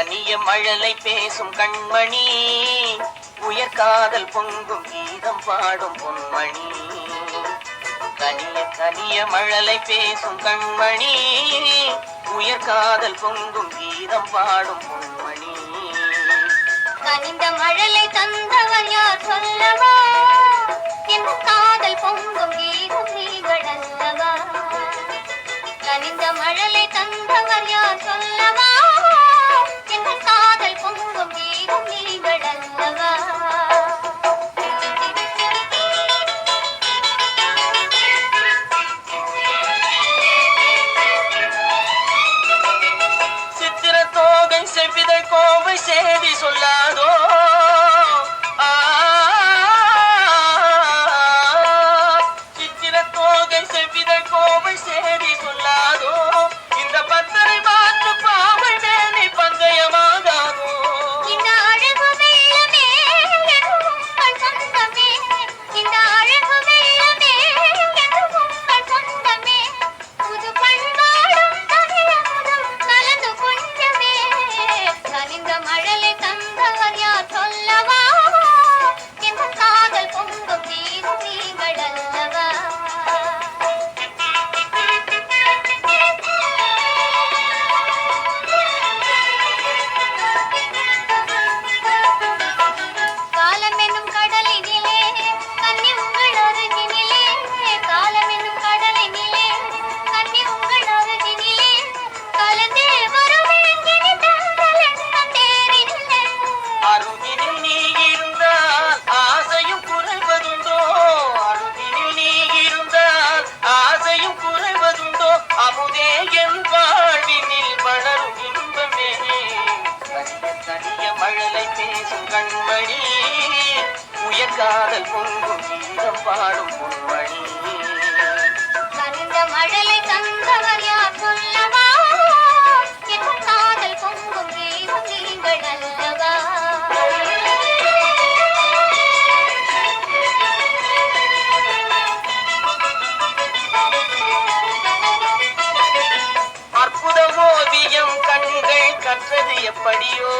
கனிய மழலை பேசும் கண்மணி உயர்காதல் பொங்கும் கீதம் பாடும் பொன்மணி. கனிய கனிய மழலை பேசும் கண்மணி உயர்காதல் பொங்கும் கீதம் பாடும் பொன்மணி. கனிந்த மழலை தந்தவர் யார் சொல்லவா? என் காதல் பொங்கும் கீதம் நீங்கள் அல்லவா? கனிந்த மழலை தந்தவர் யார் சொல்லவா? எங்கள் காதல் பொங்கும் நீங்கள் கண்மணி உயர்காதல் கொண்டு கீதம் பாடும் பொன்மணி. வந்த மழலை தந்தவர் யார் சொல்லவா என் காதல் பொங்கும் தெய்வம் நீங்கள் அல்லவா? அற்புத ஓவியம் கண்கள் கற்றது எப்படியோ?